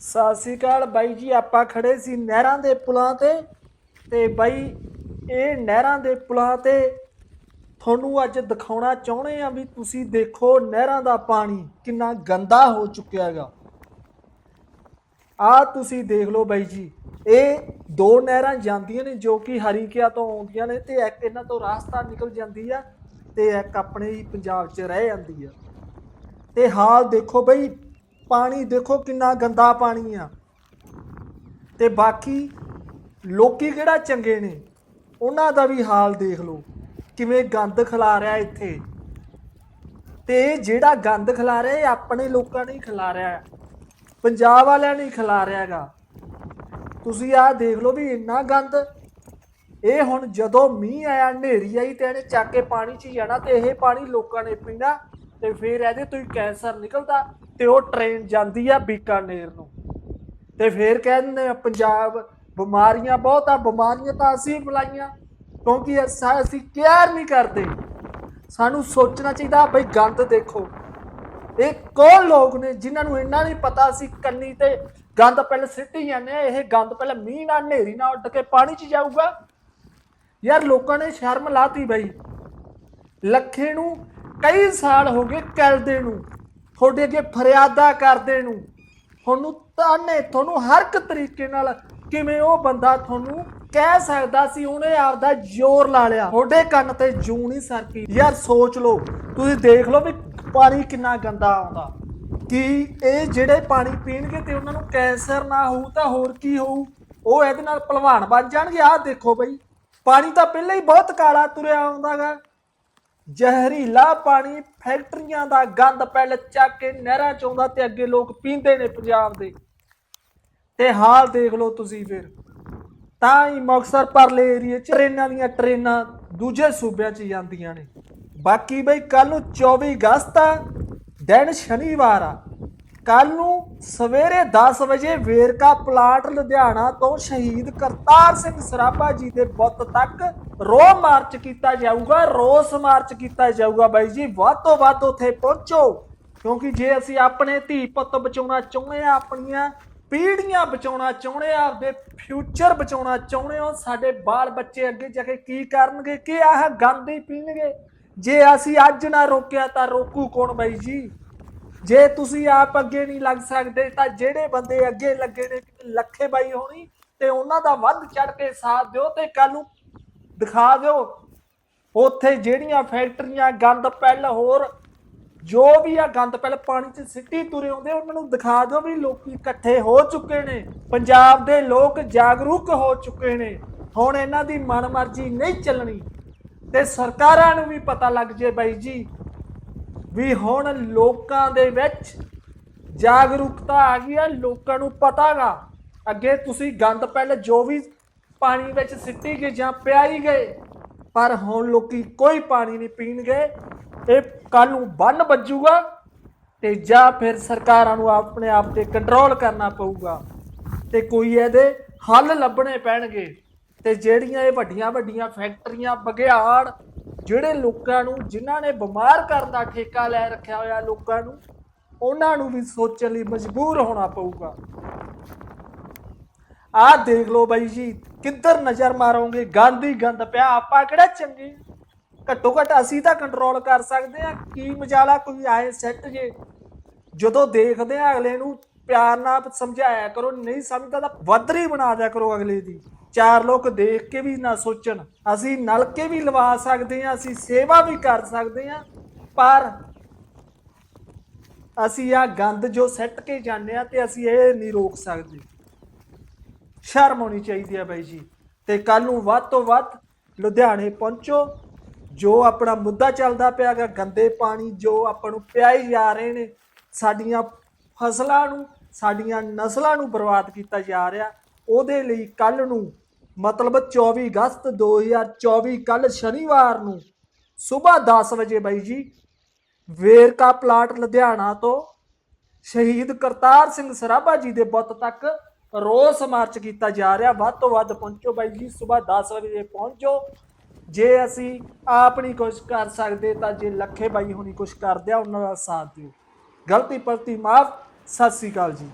ਸਤਿ ਸ਼੍ਰੀ ਅਕਾਲ ਬਾਈ ਜੀ, ਆਪਾਂ ਖੜੇ ਸੀ ਨਹਿਰਾਂ ਦੇ ਪੁਲਾਂ ਤੇ ਤੇ ਬਾਈ ਇਹ ਨਹਿਰਾਂ ਦੇ ਪੁਲਾਂ ਤੇ ਤੁਹਾਨੂੰ ਅੱਜ ਦਿਖਾਉਣਾ ਚਾਹੁੰਦੇ ਆ ਵੀ ਤੁਸੀਂ ਦੇਖੋ ਨਹਿਰਾਂ ਦਾ ਪਾਣੀ ਕਿੰਨਾ ਗੰਦਾ ਹੋ ਚੁੱਕਿਆ ਹੈਗਾ। ਆ ਤੁਸੀਂ ਦੇਖ ਲਓ ਬਾਈ ਜੀ, ਇਹ ਦੋ ਨਹਿਰਾਂ ਜਾਂਦੀਆਂ ਨੇ ਜੋ ਕਿ ਹਰੀਕਿਆ ਤੋਂ ਆਉਂਦੀਆਂ ਨੇ ਤੇ ਇੱਕ ਇਹਨਾਂ ਤੋਂ ਰਾਸਤਾ ਨਿਕਲ ਜਾਂਦੀ ਆ ਤੇ ਇੱਕ ਆਪਣੇ ਹੀ ਪੰਜਾਬ 'ਚ ਰਹਿ ਜਾਂਦੀ ਆ। ਤੇ ਹਾਲ ਦੇਖੋ ਬਈ ਪਾਣੀ ਦੇਖੋ ਕਿੰਨਾ ਗੰਦਾ ਪਾਣੀ ਆ। ਤੇ ਬਾਕੀ ਲੋਕੀ ਕਿਹੜਾ ਚੰਗੇ ਨੇ? ਉਹਨਾਂ ਦਾ ਵੀ ਹਾਲ ਦੇਖ ਲਓ, ਕਿਵੇਂ ਗੰਦ ਖਿਲਾ ਰਿਹਾ ਇੱਥੇ। ਤੇ ਇਹ ਜਿਹੜਾ ਗੰਦ ਖਿਲਾ ਰਿਹਾ, ਇਹ ਆਪਣੇ ਲੋਕਾਂ ਨੇ ਖਿਲਾ ਰਿਹਾ। ਪੰਜਾਬ ਵਾਲਿਆਂ ਨੇ ਖਿਲਾ ਰਿਹਾ ਹੈਗਾ। ਤੁਸੀਂ ਆਹ ਦੇਖ ਲਓ ਵੀ ਇੰਨਾ ਗੰਦ। ਇਹ ਹੁਣ ਜਦੋਂ ਮੀਂਹ ਆਇਆ, ਹਨੇਰੀ ਆਈ ਤੇ ਇਹਨੇ ਚੱਕ ਕੇ ਪਾਣੀ 'ਚ ਹੀ ਜਾਣਾ ਤੇ ਇਹ ਪਾਣੀ ਲੋਕਾਂ ਨੇ ਪੀਣਾ। ਤੇ ਫਿਰ ਇਹਦੇ ਤੋਂ ਹੀ ਕੈਂਸਰ ਨਿਕਲਦਾ ਤੇ ਉਹ ਟ੍ਰੇਨ ਜਾਂਦੀ ਆ ਬੀਕਾਨੇਰ ਨੂੰ। ਤੇ ਫਿਰ ਕਹਿੰਦੇ ਆ, ਪੰਜਾਬ ਬਿਮਾਰੀਆਂ ਬਹੁਤ ਆ ਬਿਮਾਰੀਆਂ ਤਾਂ ਅਸੀਂ ਬੁਲਾਈਆਂ ਕਿਉਂਕਿ ਅਸਾਂ, ਅਸੀਂ ਕੇਅਰ ਨਹੀਂ ਕਰਦੇ। ਸਾਨੂੰ ਸੋਚਣਾ ਚਾਹੀਦਾ, ਬਈ ਗੰਦ ਦੇਖੋ। ਇਹ ਕੋਲ ਲੋਕ ਨੇ ਜਿਨ੍ਹਾਂ ਨੂੰ ਇੰਨਾ ਨਹੀਂ ਪਤਾ ਸੀ ਕੰਨੀ ਤੇ ਗੰਦ ਪਹਿਲੇ ਸਿੱਟੀ ਜਾਂਦੇ ਆ, ਇਹ ਗੰਦ ਪਹਿਲਾਂ ਮੀਂਹ ਨਾਲ, ਹਨੇਰੀ ਨਾਲ ਉੱਡ ਕੇ ਪਾਣੀ 'ਚ ਜਾਊਗਾ। ਯਾਰ ਲੋਕਾਂ ਨੇ ਸ਼ਰਮ ਲਾਤੀ ਬਈ। ਲੱਖੇ ਨੂੰ ਕਈ ਸਾਲ ਹੋ ਗਏ ਕਲਦੇ ਨੂੰ, ਤੁਹਾਡੇ ਅੱਗੇ ਫਰਿਆਦਾ ਕਰਦੇ ਨੂੰ। ਤੁਹਾਨੂੰ ਤਾਨੇ, ਤੁਹਾਨੂੰ ਹਰ ਇੱਕ ਤਰੀਕੇ ਨਾਲ ਕਿਵੇਂ ਉਹ ਬੰਦਾ ਤੁਹਾਨੂੰ ਕਹਿ ਸਕਦਾ ਸੀ, ਉਹਨੇ ਆਪਦਾ ਜ਼ੋਰ ਲਾ ਲਿਆ। ਤੁਹਾਡੇ ਕੰਨ ਤੇ ਜੂ ਨਹੀਂ ਸਰਕੀ। ਯਾਰ ਸੋਚ ਲਓ, ਤੁਸੀਂ ਦੇਖ ਲਓ ਵੀ ਪਾਣੀ ਕਿੰਨਾ ਗੰਦਾ ਆਉਂਦਾ। ਕਿ ਇਹ ਜਿਹੜੇ ਪਾਣੀ ਪੀਣਗੇ ਤੇ ਉਹਨਾਂ ਨੂੰ ਕੈਂਸਰ ਨਾ ਹੋਊ, ਤਾਂ ਹੋਰ ਕੀ ਹੋਊ? ਉਹ ਇਹਦੇ ਨਾਲ ਭਲਵਾਨ ਬਣ ਜਾਣਗੇ। ਆਹ ਦੇਖੋ ਬਈ, ਪਾਣੀ ਤਾਂ ਪਹਿਲਾਂ ਹੀ ਬਹੁਤ ਕਾਲਾ ਤੁਰਿਆ ਆਉਂਦਾਗਾ ਜ਼ਹਿਰੀਲਾ ਪਾਣੀ ਫੈਕਟਰੀਆਂ ਦਾ ਗੰਦ ਪਹਿਲ ਚੱਕ ਕੇ ਨਹਿਰਾਂ ਚ ਆਉਂਦਾ ਤੇ ਅੱਗੇ ਲੋਕ ਪੀਂਦੇ ਨੇ ਪੰਜਾਬ ਦੇ। ਤੇ ਹਾਲ ਦੇਖ ਲਓ ਤੁਸੀਂ ਫਿਰ। ਤਾਂ ਹੀ ਮੁਕਤਸਰ ਪਰਲੇ ਏਰੀਏ ਚ ਟ੍ਰੇਨਾਂ ਦੀਆਂ ਟ੍ਰੇਨਾਂ ਦੂਜੇ ਸੂਬਿਆਂ ਚ ਜਾਂਦੀਆਂ ਨੇ। ਬਾਕੀ ਬਈ ਕੱਲ ਨੂੰ 24 ਅਗਸਤ ਆ, ਦਿਨ ਸ਼ਨੀਵਾਰ ਆ। ਕੱਲ ਨੂੰ ਸਵੇਰੇ 10 ਵਜੇ ਵੇਰਕਾ ਪਲਾਟ ਲੁਧਿਆਣਾ ਤੋਂ ਸ਼ਹੀਦ ਕਰਤਾਰ ਸਿੰਘ ਸਰਾਭਾ ਜੀ ਦੇ ਬੁੱਤ ਤੱਕ ਰੋ ਮਾਰਚ ਕੀਤਾ ਜਾਊਗਾ, ਰੋਸ ਮਾਰਚ ਕੀਤਾ ਜਾਊਗਾ ਬਾਈ ਜੀ। ਵੱਧ ਤੋਂ ਵੱਧ ਉੱਥੇ ਪਹੁੰਚੋ, ਕਿਉਂਕਿ ਜੇ ਅਸੀਂ ਆਪਣੇ ਧੀ ਪੁੱਤ ਬਚਾਉਣਾ ਚਾਹੁੰਦੇ ਆ ਆਪਣੀਆਂ ਪੀੜ੍ਹੀਆਂ ਬਚਾਉਣਾ ਚਾਹੁੰਦੇ ਆ ਆਪਦੇ ਫਿਊਚਰ ਬਚਾਉਣਾ ਚਾਹੁੰਦੇ ਹੋ, ਸਾਡੇ ਬਾਲ ਬੱਚੇ ਅੱਗੇ ਜਾ ਕੇ ਕੀ ਕਰਨਗੇ, ਕਿ ਆਹ ਗੰਦ ਹੀ ਪੀਣਗੇ? ਜੇ ਅਸੀਂ ਅੱਜ ਨਾ ਰੋਕਿਆ ਤਾਂ ਰੋਕੂ ਕੌਣ ਬਾਈ ਜੀ? ਜੇ ਤੁਸੀਂ ਆਪ ਅੱਗੇ ਨਹੀਂ ਲੱਗ ਸਕਦੇ, ਤਾਂ ਜਿਹੜੇ ਬੰਦੇ ਅੱਗੇ ਲੱਗੇ ਨੇ, ਲੱਖੇ ਬਾਈ ਹੋਣੀ, ਤੇ ਉਹਨਾਂ ਦਾ ਵੱਧ ਚੜ ਕੇ ਸਾਥ ਦਿਓ, ਤੇ ਕੱਲ ਨੂੰ ਦਿਖਾ ਦਿਓ। ਉੱਥੇ ਜਿਹੜੀਆਂ ਫੈਕਟਰੀਆਂ, ਗੰਦ ਪੈਲ ਹੋਰ, ਜੋ ਵੀ ਆ ਗੰਦ ਪੈਲ ਪਾਣੀ 'ਚ ਸਿੱਟੀ ਤੁਰੇ ਆਉਂਦੇ, ਉਹਨਾਂ ਨੂੰ ਦਿਖਾ ਦਿਓ ਵੀ ਲੋਕੀ ਇਕੱਠੇ ਹੋ ਚੁੱਕੇ ਨੇ। ਪੰਜਾਬ ਦੇ ਲੋਕ ਜਾਗਰੂਕ ਹੋ ਚੁੱਕੇ ਨੇ। ਹੁਣ ਇਹਨਾਂ ਦੀ ਮਨਮਰਜ਼ੀ ਨਹੀਂ ਚੱਲਣੀ। ਤੇ ਸਰਕਾਰਾਂ ਨੂੰ ਵੀ ਪਤਾ ਲੱਗ ਜੇ ਬਾਈ ਜੀ, ਵੀ ਹੁਣ ਲੋਕਾਂ ਦੇ ਵਿੱਚ ਜਾਗਰੂਕਤਾ ਆ ਗਈ ਆ, ਲੋਕਾਂ ਨੂੰ ਪਤਾਗਾ। ਅੱਗੇ ਤੁਸੀਂ ਗੰਦ ਪਹਿਲੇ ਜੋ ਵੀ ਪਾਣੀ ਵਿੱਚ ਸਿੱਟੀ ਗਏ ਜਾਂ ਪਿਆਈ ਗਏ, ਪਰ ਹੁਣ ਲੋਕੀ ਕੋਈ ਪਾਣੀ ਨਹੀਂ ਪੀਣਗੇ ਇਹ ਕੱਲ ਨੂੰ ਬੰਨ ਵੱਜੂਗਾ ਤੇ ਜਾਂ ਫਿਰ ਸਰਕਾਰਾਂ ਨੂੰ ਆਪਣੇ ਆਪ ਤੇ ਕੰਟਰੋਲ ਕਰਨਾ ਪਊਗਾ ਤੇ ਕੋਈ ਇਹਦੇ ਹੱਲ ਲੱਭਣੇ ਪੈਣਗੇ। ਤੇ ਜਿਹੜੀਆਂ ਇਹ ਵੱਡੀਆਂ ਵੱਡੀਆਂ ਫੈਕਟਰੀਆਂ ਬਗਿਆੜ ਜਿਹੜੇ ਲੋਕਾਂ ਨੂੰ, ਜਿਨ੍ਹਾਂ ਨੇ ਬਿਮਾਰ ਕਰਨ ਦਾ ਠੇਕਾ ਲੈ ਰੱਖਿਆ ਹੋਇਆ ਲੋਕਾਂ ਨੂੰ, ਉਹਨਾਂ ਨੂੰ ਵੀ ਸੋਚਣ ਲਈ ਮਜਬੂਰ ਹੋਣਾ ਪਊਗਾ। ਆਹ ਦੇਖ ਲਓ ਬਾਈ ਜੀ, ਕਿੱਧਰ ਨਜ਼ਰ ਮਾਰੋਗੇ? ਗੰਦ ਹੀ ਗੰਦ ਪਿਆ, ਆਪਾਂ ਕਿਹੜਾ ਚੰਗੇ ਘੱਟੋ ਘੱਟ ਅਸੀਂ ਤਾਂ ਕੰਟਰੋਲ ਕਰ ਸਕਦੇ ਆ, ਕੀ ਮਜਾਲਾ ਕੋਈ ਆਏ ਸੈੱਟ ਜੇ। ਜਦੋਂ ਦੇਖਦੇ ਆ ਅਗਲੇ ਨੂੰ, ਪਿਆਰ ਨਾਲ ਸਮਝਾਇਆ ਕਰੋ, ਨਹੀਂ ਸਮਝਦਾ ਤਾਂ ਵੱਧਰੀ ਬਣਾ ਦਿਆ ਕਰੋ ਅਗਲੇ ਦੀ। ਚਾਰ ਲੋਕ ਦੇਖ ਕੇ ਵੀ ਨਾ ਸੋਚਣ। ਅਸੀਂ ਨਲਕੇ ਵੀ ਲਵਾ ਸਕਦੇ ਆ, ਅਸੀਂ ਸੇਵਾ ਵੀ ਕਰ ਸਕਦੇ ਆ, ਪਰ ਅਸੀਂ ਆ ਗੰਦ ਜੋ ਸੱਟ ਕੇ ਜਾਂਦੇ ਆ ਤੇ ਅਸੀਂ ਇਹ ਨਹੀਂ ਰੋਕ ਸਕਦੇ। ਸ਼ਰਮ ਹੋਣੀ ਚਾਹੀਦੀ ਹੈ ਬਾਈ ਜੀ। ਤੇ ਕੱਲ ਨੂੰ ਵੱਧ ਤੋਂ ਵੱਧ ਲੁਧਿਆਣੇ ਪਹੁੰਚੋ। ਜੋ ਆਪਣਾ ਮੁੱਦਾ ਚੱਲਦਾ ਪਿਆਗਾ ਗੰਦੇ ਪਾਣੀ, ਜੋ ਆਪਾਂ ਨੂੰ ਪਿਆਈ ਜਾ ਰਹੇ ਨੇ, ਸਾਡੀਆਂ ਫਸਲਾਂ ਨੂੰ, ਸਾਡੀਆਂ ਨਸਲਾਂ ਨੂੰ ਬਰਬਾਦ ਕੀਤਾ ਜਾ ਰਿਹਾ। ਉਹਦੇ ਲਈ ਕੱਲ ਨੂੰ, ਮਤਲਬ 24 ਅਗਸਤ 2024 ਕੱਲ ਸ਼ਨੀਵਾਰ ਨੂੰ ਸਵੇਰ 10 ਵਜੇ ਬਾਈ ਜੀ, ਵੇਰਕਾ ਪਲਾਟ ਲੁਧਿਆਣਾ ਤੋਂ ਸ਼ਹੀਦ ਕਰਤਾਰ ਸਿੰਘ ਸਰਾਭਾ ਜੀ ਦੇ ਬੁੱਤ ਤੱਕ ਰੋਸ ਮਾਰਚ ਕੀਤਾ ਜਾ ਰਿਹਾ। ਵੱਧ ਤੋਂ ਵੱਧ ਪਹੁੰਚੋ ਬਾਈ ਜੀ, ਸਵੇਰ 10 ਵਜੇ ਪਹੁੰਚੋ। ਜੇ ਅਸੀਂ ਆਪ ਨਹੀਂ ਕੁਝ ਕਰ ਸਕਦੇ, ਤਾਂ ਜੇ ਲੱਖੇ ਬਾਈ ਹੁਣੀ ਕੁਝ ਕਰਦੇ ਆ, ਉਹਨਾਂ ਦਾ ਸਾਥ ਦਿਓ। ਗਲਤੀ ਪਲਤੀ ਮਾਫ। ਸਤਿ ਸ੍ਰੀ ਅਕਾਲ ਜੀ।